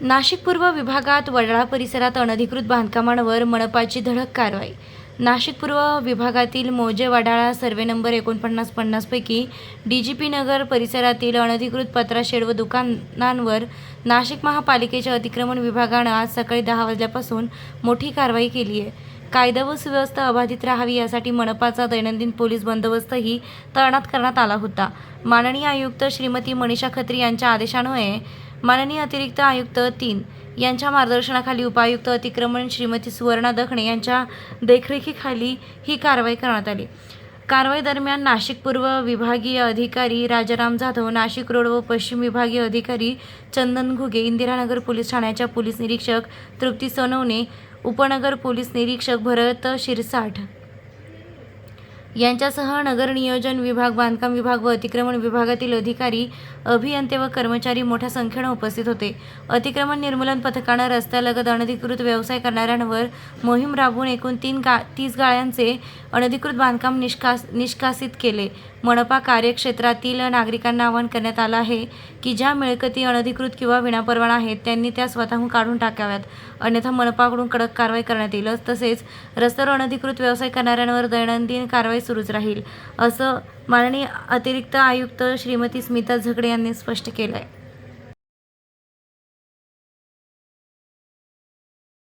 नाशिक पूर्व विभागात वडाळा परिसरात अनधिकृत बांधकामांवर मनपाची धडक कारवाई. नाशिक पूर्व विभागातील मोजे वडाळा सर्वे नंबर एकोणपन्नास पन्नासपैकी डी जी पी नगर परिसरातील अनधिकृत पत्रा शेड व दुकानांवर नाशिक महापालिकेच्या अतिक्रमण विभागानं आज सकाळी दहा वाजल्यापासून मोठी कारवाई केली आहे. कायदा व सुव्यवस्था अबाधित राहावी यासाठी मनपाचा दैनंदिन पोलीस बंदोबस्तही तैनात करण्यात आला होता. माननीय आयुक्त श्रीमती मनीषा खत्री यांच्या आदेशान्वये माननीय अतिरिक्त आयुक्त तीन यांच्या मार्गदर्शनाखाली उपायुक्त अतिक्रमण श्रीमती सुवर्णा दखणे यांच्या देखरेखीखाली ही कारवाई करण्यात आली. कारवाई दरम्यान नाशिक पूर्व विभागीय अधिकारी राजाराम जाधव नाशिक रोड व पश्चिम विभागीय अधिकारी चंदन घुगे इंदिरानगर पोलीस ठाण्याच्या पोलीस निरीक्षक तृप्ती सोनवणे उपनगर पोलीस निरीक्षक भरत शिरसाठ यांच्यासह नगर नियोजन विभाग बांधकाम विभाग व अतिक्रमण विभागातील अधिकारी अभियंते व कर्मचारी मोठ्या संख्येनं उपस्थित होते. अतिक्रमण निर्मूलन पथकानं रस्त्यालगत अनधिकृत व्यवसाय करणाऱ्यांवर मोहीम राबवून एकूण तीन गा तीस गाळ्यांचे अनधिकृत बांधकाम निष्कास निष्कासित केले. मनपा कार्यक्षेत्रातील नागरिकांना आवाहन करण्यात आलं आहे की ज्या मिळकती अनधिकृत किंवा विनापरवाना आहेत त्यांनी त्या स्वतःहून काढून टाकाव्यात. अन्यथा मनपाकडून कडक कारवाई करण्यात येईल. तसेच रस्त्यावर अनधिकृत व्यवसाय करणाऱ्यांवर दैनंदिन कारवाई सुरूच राहील. असं माननीय अतिरिक्त आयुक्त श्रीमती स्मिता झगडे यांनी स्पष्ट केलं आहे